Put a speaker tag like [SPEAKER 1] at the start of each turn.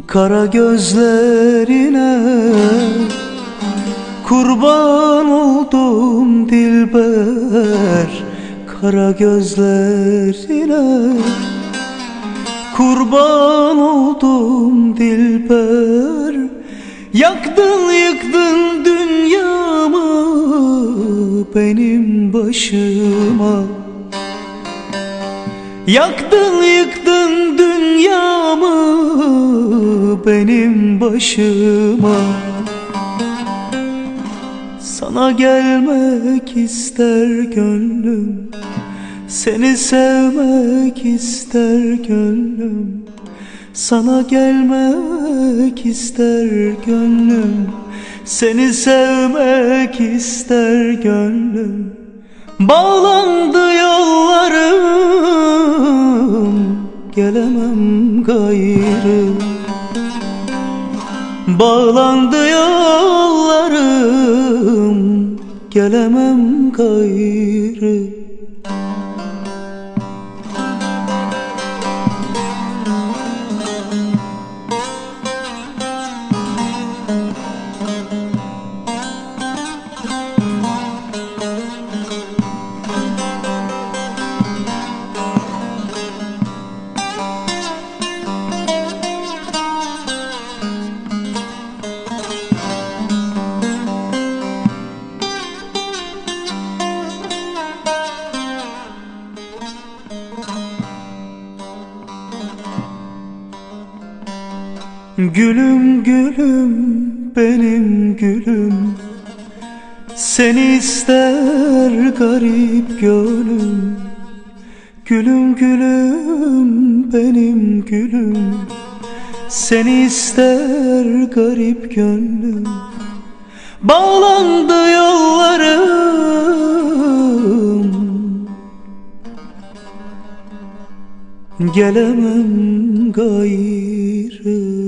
[SPEAKER 1] Kara gözlerine Kurban oldum dilber. Kara gözlerine Kurban oldum dilber. Yaktın yıktın dünyamı Benim başıma. Yaktın yıktın benim başıma. Sana gelmek ister gönlüm Seni sevmek ister gönlüm. Sana gelmek ister gönlüm Seni sevmek ister gönlüm. Bağlandı yollarım Gelemem gayrı Bağlandı yollarım Gelemem gayrı Gülüm gülüm benim gülüm. Seni ister garip gönlüm. Gülüm gülüm benim gülüm. Seni ister garip gönlüm. Bağlandı yollarım. Gelemem gayrı